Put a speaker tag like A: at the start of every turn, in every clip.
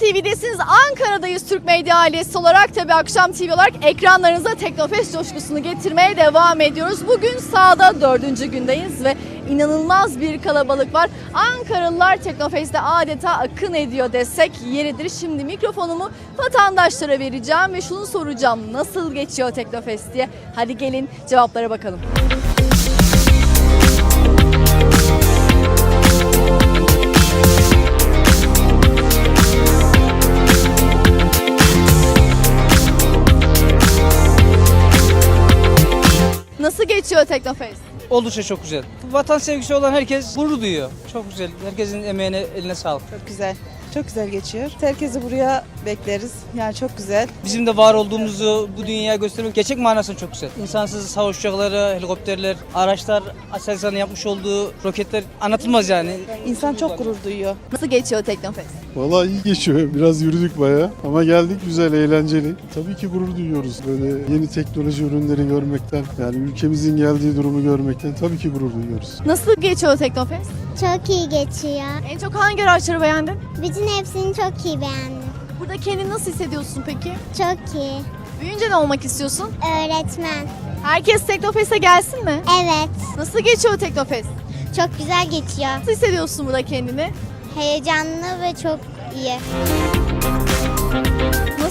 A: TV'desiniz. Ankara'dayız Türk Medya ailesi olarak. Tabii Akşam TV olarak ekranlarınıza Teknofest coşkusunu getirmeye devam ediyoruz. Bugün sahada dördüncü gündeyiz ve inanılmaz bir kalabalık var. Ankaralılar Teknofest'te adeta akın ediyor desek yeridir. Şimdi mikrofonumu vatandaşlara vereceğim ve şunu soracağım. Nasıl geçiyor Teknofest diye. Hadi gelin cevaplara bakalım. Nasıl Teknofest?
B: Oldukça çok güzel. Vatan sevgisi olan herkes gurur duyuyor. Çok güzel. Herkesin emeğine, eline sağlık.
C: Çok güzel. Çok güzel geçiyor. Herkesi buraya bekleriz. Yani çok güzel.
B: Bizim de var olduğumuzu bu dünyaya göstermek gerçek manasında çok güzel. İnsansız hava uçakları, helikopterler, araçlar, Aselsan'ın yapmış olduğu roketler anlatılmaz yani.
C: İnsan çok gurur duyuyor.
A: Nasıl geçiyor Teknofest?
D: Vallahi iyi geçiyor. Biraz yürüdük bayağı. Ama geldik güzel, eğlenceli. Tabii ki gurur duyuyoruz. Böyle yeni teknoloji ürünleri görmekten, yani ülkemizin geldiği durumu görmekten tabii ki gurur duyuyoruz.
A: Nasıl geçiyor Teknofest?
E: Çok iyi geçiyor.
A: En çok hangi araçları beğendin?
E: Bütün hepsini çok iyi beğendim.
A: Burada kendini nasıl hissediyorsun peki?
E: Çok iyi.
A: Büyüyünce ne olmak istiyorsun?
E: Öğretmen.
A: Herkes Teknofest'e gelsin mi?
E: Evet.
A: Nasıl geçiyor Teknofest?
E: Çok güzel geçiyor.
A: Nasıl hissediyorsun burada kendini?
E: Heyecanlı ve çok iyi.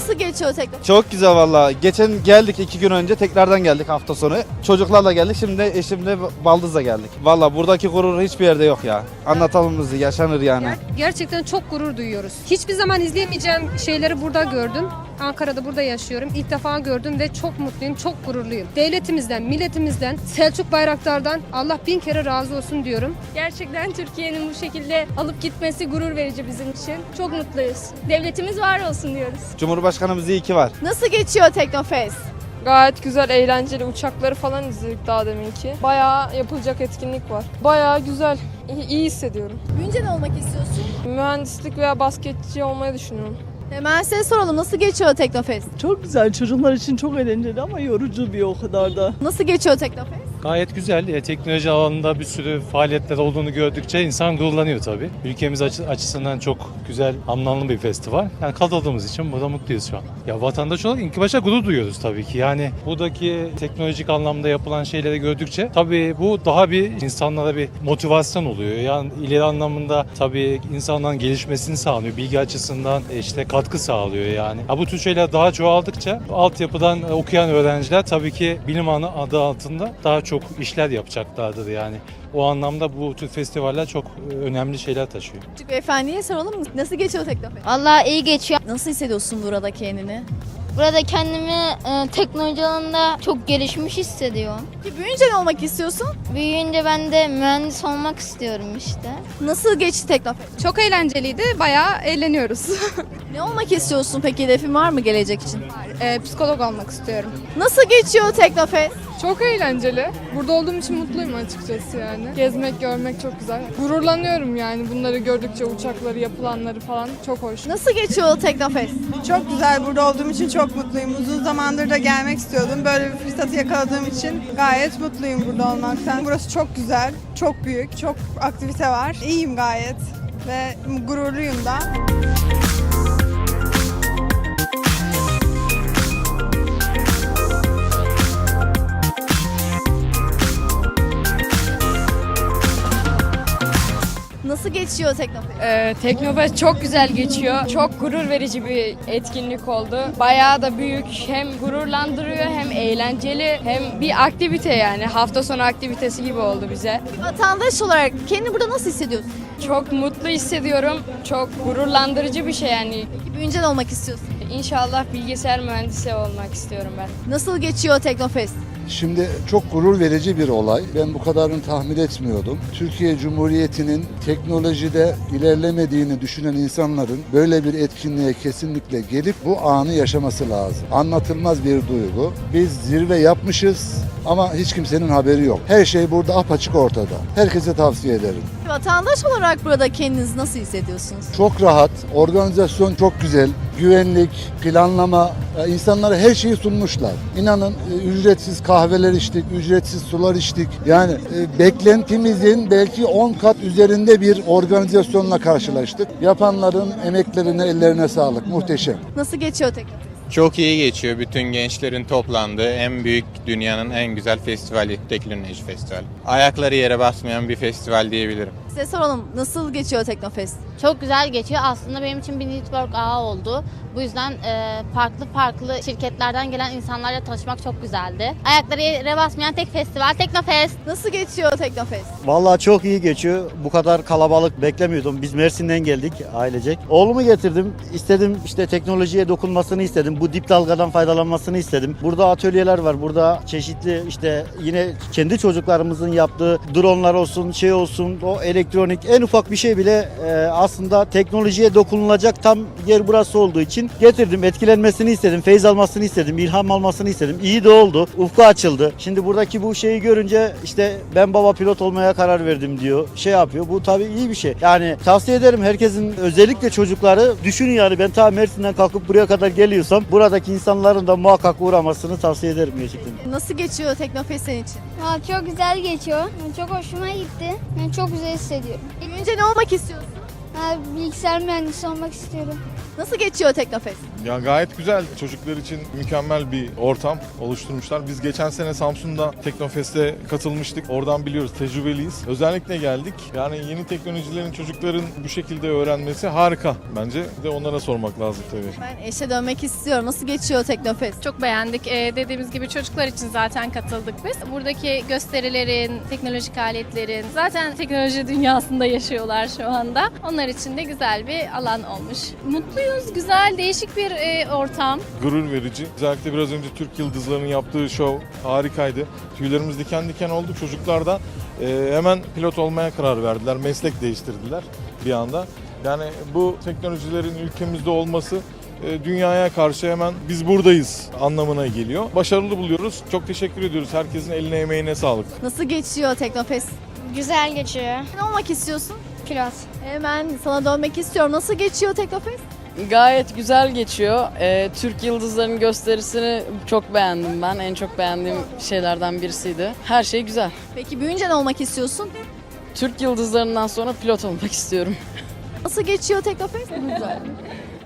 A: Nasıl geçiyor Teknofest?
F: Çok güzel valla. Geçen geldik iki gün önce tekrardan geldik hafta sonu. Çocuklarla geldik şimdi eşimle baldızla geldik. Valla buradaki gurur hiçbir yerde yok ya. Anlatalımızı yaşanır yani.
G: Ger- Gerçekten çok gurur duyuyoruz. Hiçbir zaman izleyemeyeceğim şeyleri burada gördüm. Ankara'da burada yaşıyorum. İlk defa gördüm ve çok mutluyum, çok gururluyum. Devletimizden, milletimizden, Selçuk Bayraktar'dan Allah bin kere razı olsun diyorum.
H: Gerçekten Türkiye'nin bu şekilde alıp gitmesi gurur verici bizim için. Çok mutluyuz. Devletimiz var olsun diyoruz.
F: Cumhurbaşkanımız iyi ki var.
A: Nasıl geçiyor Teknofest?
I: Gayet güzel, eğlenceli uçakları falan izledik daha deminki. Bayağı yapılacak etkinlik var. Bayağı güzel, iyi, iyi hissediyorum.
A: Büyüyünce ne olmak istiyorsun?
I: Mühendislik veya basketçi olmayı düşünüyorum.
A: Hemen size soralım nasıl geçiyor Teknofest?
C: Çok güzel. Çocuklar için çok eğlenceli ama yorucu bir o kadar da.
A: Nasıl geçiyor Teknofest?
J: Gayet güzel. E, teknoloji alanında bir sürü faaliyetler olduğunu gördükçe insan gururlanıyor tabii. Ülkemiz açı- açısından çok güzel, anlamlı bir festival. Yani katıldığımız için burada mutluyuz şu an. Ya vatandaş olarak ilk başta gurur duyuyoruz tabii ki. Yani buradaki teknolojik anlamda yapılan şeyleri gördükçe tabii bu daha bir insanlara bir motivasyon oluyor. Yani ileri anlamında tabii insanların gelişmesini sağlıyor. Bilgi açısından e, işte katkı sağlıyor yani. Ha, bu tür şeyler daha çoğaldıkça altyapıdan okuyan öğrenciler tabii ki bilim adı altında daha çok işler yapacaklardır yani. O anlamda bu tür festivaller çok e, önemli şeyler taşıyor.
A: Küçük beyefendiye soralım mı? Nasıl geçiyor Teknofest?
E: Vallahi iyi geçiyor.
A: Nasıl hissediyorsun burada kendini?
E: Burada kendimi e, teknoloji alanında çok gelişmiş hissediyorum.
A: Ki büyüyünce ne olmak istiyorsun?
E: Büyüyünce ben de mühendis olmak istiyorum işte.
A: Nasıl geçti Teknofest?
H: Çok eğlenceliydi. Bayağı eğleniyoruz.
A: Ne olmak istiyorsun peki? Hedefin var mı gelecek için?
I: Ee,
H: psikolog olmak istiyorum.
A: Nasıl geçiyor Teknofest?
I: Çok eğlenceli. Burada olduğum için mutluyum açıkçası yani. Gezmek, görmek çok güzel. Gururlanıyorum yani bunları gördükçe uçakları, yapılanları falan çok hoş.
A: Nasıl geçiyor Teknofest?
C: Çok güzel. Burada olduğum için çok mutluyum. Uzun zamandır da gelmek istiyordum. Böyle bir fırsatı yakaladığım için gayet mutluyum burada olmaktan. Burası çok güzel, çok büyük, çok aktivite var. İyiyim gayet ve gururluyum da.
A: Geçiyor Teknofest?
H: Ee, Teknofest çok güzel geçiyor. Çok gurur verici bir etkinlik oldu. Bayağı da büyük. Hem gururlandırıyor hem eğlenceli hem bir aktivite yani. Hafta sonu aktivitesi gibi oldu bize.
A: Bir vatandaş olarak kendini burada nasıl hissediyorsun?
H: Çok mutlu hissediyorum. Çok gururlandırıcı bir şey yani.
A: Peki büyüyünce ne olmak istiyorsun?
H: İnşallah bilgisayar mühendisi olmak istiyorum ben.
A: Nasıl geçiyor Teknofest?
K: Şimdi çok gurur verici bir olay. Ben bu kadarını tahmin etmiyordum. Türkiye Cumhuriyeti'nin teknolojide ilerlemediğini düşünen insanların böyle bir etkinliğe kesinlikle gelip bu anı yaşaması lazım. Anlatılmaz bir duygu. Biz zirve yapmışız ama hiç kimsenin haberi yok. Her şey burada apaçık ortada. Herkese tavsiye ederim.
A: Vatandaş olarak burada kendinizi nasıl hissediyorsunuz?
K: Çok rahat, organizasyon çok güzel, güvenlik, planlama, ya insanlara her şeyi sunmuşlar. İnanın e, ücretsiz kahveler içtik, ücretsiz sular içtik. Yani e, beklentimizin belki 10 kat üzerinde bir organizasyonla karşılaştık. Yapanların emeklerine, ellerine sağlık. Muhteşem.
A: Nasıl geçiyor Teknofest?
L: Çok iyi geçiyor. Bütün gençlerin toplandığı en büyük dünyanın en güzel festivali Teknoloji Festival. Ayakları yere basmayan bir festival diyebilirim.
A: Size soralım nasıl geçiyor Teknofest?
M: Çok güzel geçiyor. Aslında benim için bir network ağı oldu. Bu yüzden e, farklı farklı şirketlerden gelen insanlarla tanışmak çok güzeldi. Ayakları yere basmayan tek festival Teknofest.
A: Nasıl geçiyor Teknofest?
N: Vallahi çok iyi geçiyor. Bu kadar kalabalık beklemiyordum. Biz Mersin'den geldik ailecek. Oğlumu getirdim. İstedim işte teknolojiye dokunmasını istedim. Bu dip dalgadan faydalanmasını istedim. Burada atölyeler var. Burada çeşitli işte yine kendi çocuklarımızın yaptığı dronlar olsun, şey olsun, o elektronik en ufak bir şey bile e, aslında teknolojiye dokunulacak tam yer burası olduğu için getirdim. Etkilenmesini istedim, feyz almasını istedim, ilham almasını istedim. İyi de oldu. Ufku açıldı. Şimdi buradaki bu şeyi görünce işte ben baba pilot olmaya karar verdim diyor. Şey yapıyor. Bu tabii iyi bir şey. Yani tavsiye ederim herkesin özellikle çocukları düşünün yani ben ta Mersin'den kalkıp buraya kadar geliyorsam buradaki insanların da muhakkak uğramasını tavsiye ederim gerçekten.
A: Nasıl geçiyor Teknofest senin için?
M: Aa, çok güzel geçiyor. Çok hoşuma gitti. Ben çok güzel hissediyorum.
A: Büyüyünce ne olmak istiyorsun?
M: bilgisayar mühendisi olmak istiyorum.
A: Nasıl geçiyor Teknofest?
O: Ya gayet güzel. Çocuklar için mükemmel bir ortam oluşturmuşlar. Biz geçen sene Samsun'da Teknofest'e katılmıştık. Oradan biliyoruz, tecrübeliyiz. Özellikle geldik. Yani yeni teknolojilerin çocukların bu şekilde öğrenmesi harika. Bence Bir de onlara sormak lazım tabii.
A: Ben eşe dönmek istiyorum. Nasıl geçiyor Teknofest?
P: Çok beğendik. Ee, dediğimiz gibi çocuklar için zaten katıldık biz. Buradaki gösterilerin, teknolojik aletlerin zaten teknoloji dünyasında yaşıyorlar şu anda. Onlar için de güzel bir alan olmuş. Mutluyuz, güzel, değişik bir e, ortam.
O: Gurur verici. Özellikle biraz önce Türk Yıldızları'nın yaptığı şov harikaydı. Tüylerimiz diken diken oldu. Çocuklar da e, hemen pilot olmaya karar verdiler. Meslek değiştirdiler bir anda. Yani bu teknolojilerin ülkemizde olması e, dünyaya karşı hemen biz buradayız anlamına geliyor. Başarılı buluyoruz. Çok teşekkür ediyoruz. Herkesin eline emeğine sağlık.
A: Nasıl geçiyor Teknofest?
M: Güzel geçiyor.
A: Ne olmak istiyorsun?
M: Pilot.
A: Hemen sana dönmek istiyorum. Nasıl geçiyor Teknofest?
H: Gayet güzel geçiyor. Ee, Türk Yıldızları'nın gösterisini çok beğendim ben. En çok beğendiğim şeylerden birisiydi. Her şey güzel.
A: Peki büyüyünce ne olmak istiyorsun?
H: Türk Yıldızları'ndan sonra pilot olmak istiyorum.
A: Nasıl geçiyor Teknofest? Güzel.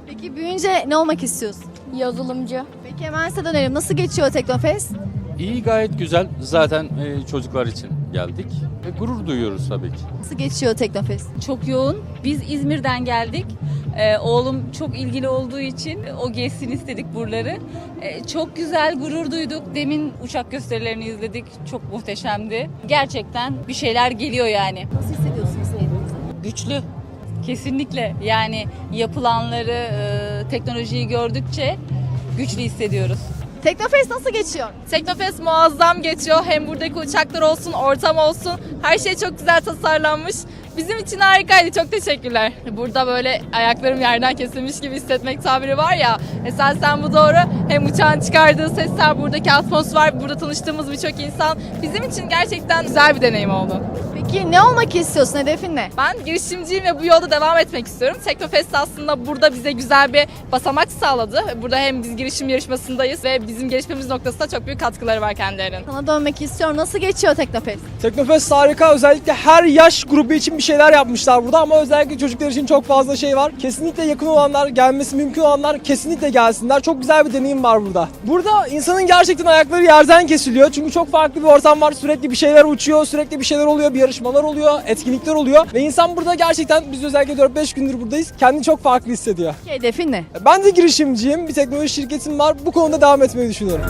A: Peki büyüyünce ne olmak istiyorsun?
M: Yazılımcı.
A: Peki hemen size dönelim. Nasıl geçiyor Teknofest?
Q: İyi gayet güzel. Zaten e, çocuklar için geldik. E, gurur duyuyoruz tabii ki.
A: Nasıl geçiyor Teknofest?
P: Çok yoğun. Biz İzmir'den geldik. Ee, oğlum çok ilgili olduğu için o gezsin istedik buraları. Ee, çok güzel, gurur duyduk. Demin uçak gösterilerini izledik. Çok muhteşemdi. Gerçekten bir şeyler geliyor yani.
A: Nasıl hissediyorsunuz kendinizi?
P: Güçlü. Kesinlikle. Yani yapılanları, e, teknolojiyi gördükçe güçlü hissediyoruz.
A: Teknofest nasıl geçiyor?
P: Teknofest muazzam geçiyor. Hem buradaki uçaklar olsun, ortam olsun. Her şey çok güzel tasarlanmış. Bizim için harikaydı. Çok teşekkürler. Burada böyle ayaklarım yerden kesilmiş gibi hissetmek tabiri var ya. Mesela sen bu doğru. Hem uçağın çıkardığı sesler, buradaki atmosfer, burada tanıştığımız birçok insan. Bizim için gerçekten güzel bir deneyim oldu.
A: Peki ne olmak istiyorsun? Hedefin ne?
P: Ben girişimciyim ve bu yolda devam etmek istiyorum. Teknofest aslında burada bize güzel bir basamak sağladı. Burada hem biz girişim yarışmasındayız ve bizim gelişmemiz noktasında çok büyük katkıları var kendilerinin.
A: Sana dönmek istiyorum. Nasıl geçiyor Teknofest?
D: Teknofest harika. Özellikle her yaş grubu için bir şeyler yapmışlar burada ama özellikle çocuklar için çok fazla şey var. Kesinlikle yakın olanlar, gelmesi mümkün olanlar kesinlikle gelsinler. Çok güzel bir deneyim var burada. Burada insanın gerçekten ayakları yerden kesiliyor. Çünkü çok farklı bir ortam var. Sürekli bir şeyler uçuyor, sürekli bir şeyler oluyor, bir yarışmalar oluyor, etkinlikler oluyor. Ve insan burada gerçekten biz özellikle 4-5 gündür buradayız. Kendini çok farklı hissediyor.
A: Peki hedefin ne?
D: Ben de girişimciyim. Bir teknoloji şirketim var. Bu konuda devam etmeyi düşünüyorum.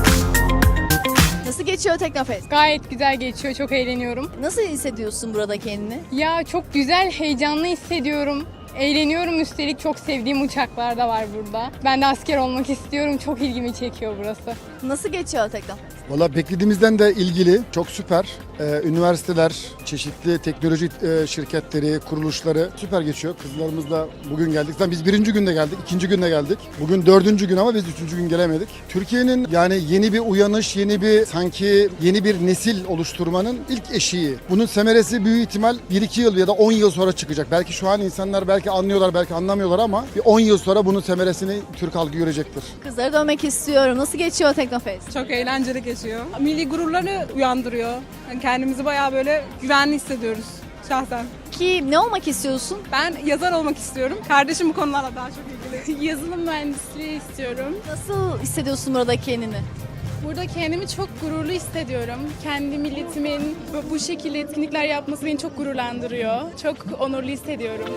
A: Nasıl geçiyor Teknofest?
P: Gayet güzel geçiyor, çok eğleniyorum.
A: Nasıl hissediyorsun burada kendini?
P: Ya çok güzel, heyecanlı hissediyorum. Eğleniyorum üstelik çok sevdiğim uçaklar da var burada. Ben de asker olmak istiyorum. Çok ilgimi çekiyor burası.
A: Nasıl geçiyor Teknofest?
R: Valla beklediğimizden de ilgili çok süper. Ee, üniversiteler, çeşitli teknoloji e, şirketleri, kuruluşları süper geçiyor. Kızlarımızla bugün geldik. Zaten biz birinci günde geldik, ikinci günde geldik. Bugün dördüncü gün ama biz üçüncü gün gelemedik. Türkiye'nin yani yeni bir uyanış, yeni bir sanki yeni bir nesil oluşturmanın ilk eşiği. Bunun semeresi büyük ihtimal 1-2 yıl ya da 10 yıl sonra çıkacak. Belki şu an insanlar belki anlıyorlar, belki anlamıyorlar ama bir 10 yıl sonra bunun semeresini Türk halkı görecektir.
A: Kızlara dönmek istiyorum. Nasıl geçiyor Teknofest?
S: Çok eğlenceli geçiyor. Milli gururları uyandırıyor. Yani kendimizi bayağı böyle güvenli hissediyoruz şahsen.
A: Ki ne olmak istiyorsun?
S: Ben yazar olmak istiyorum. Kardeşim bu konularla daha çok ilgili.
T: Yazılım mühendisliği istiyorum.
A: Nasıl hissediyorsun burada kendini?
T: Burada kendimi çok gururlu hissediyorum. Kendi milletimin bu- bu şekilde etkinlikler yapması beni çok gururlandırıyor. Çok onurlu hissediyorum.